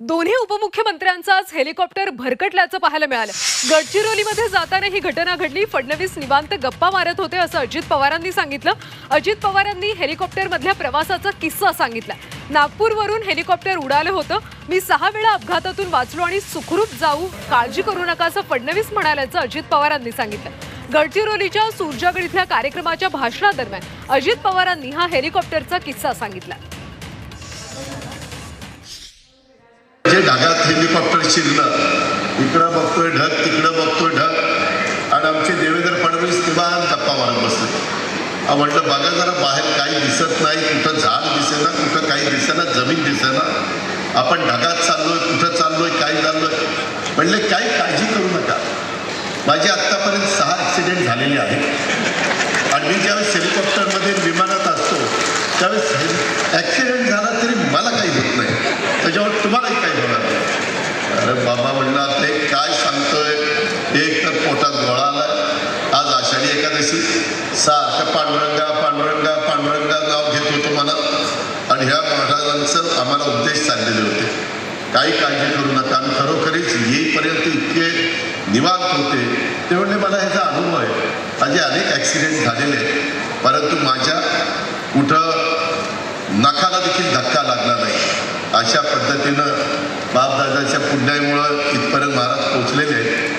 दोन्ही उपमुख्यमंत्र्यांचं आज हेलिकॉप्टर भरकटल्याचं पाहायला मिळालं. गडचिरोलीमध्ये जाताना ही घटना घडली. फडणवीस निवांत गप्पा मारत होते असं अजित पवारांनी सांगितलं. अजित पवारांनी हेलिकॉप्टरमधल्या प्रवासाचा किस्सा सांगितला. नागपूरवरून हेलिकॉप्टर उडालं होतं. मी सहा वेळा अपघातातून वाचलो आणि सुखरूप जाऊ काळजी करू नका असं फडणवीस म्हणाल्याचं अजित पवारांनी सांगितलं. गडचिरोलीच्या सुरजागड इथल्या कार्यक्रमाच्या भाषणादरम्यान अजित पवारांनी हा हेलिकॉप्टरचा किस्सा सांगितला. हेलिकॉप्टर शिरलं इकडं बघतोय ढग तिकडं बघतोय ढग. आणि आमचे देवेंद्र फडणवीस निवांत गप्पा मारत बसले. म्हटलं बघा जरा बाहेर काही दिसत नाही कुठं झाड दिसेना कुठं काही दिसेना जमीन दिसेना. आपण ढगात चाललोय कुठं चाललोय काय चाललोय. म्हणले काही काळजी करू नका. माझे आत्तापर्यंत सहा ॲक्सिडेंट झालेले आहेत. आणि मी ज्यावेळेस हेलिकॉप्टरमध्ये विमानात असतो त्यावेळेस ॲक्सिडेंट झाला तरी मला काही होत नाही त्याच्यावर तुम्हालाही काही होणार मला म्हणणार ते काय सांगतोय? एक तर पोटात गोळा आलाय. आज आषाढी एकादशी. सारखं पांडुरंगा पांडुरंगा पांडुरंगा नाव घेत होतो मला. आणि ह्या महाराजांचं आम्हाला उपदेश चाललेले होते. काही काळजी करू नका. आणि खरोखरीच येईपर्यंत इतके निवांत होते. ते म्हणले मला ह्याचा अनुभव आहे. माझे अनेक ॲक्सिडेंट झालेले आहेत. परंतु माझ्या कुठं नखाला देखील धक्का लागला नाही. अशा पद्धतीनं बापदादाच्या इथपर्यंत महाराज पोचलेले आहेत.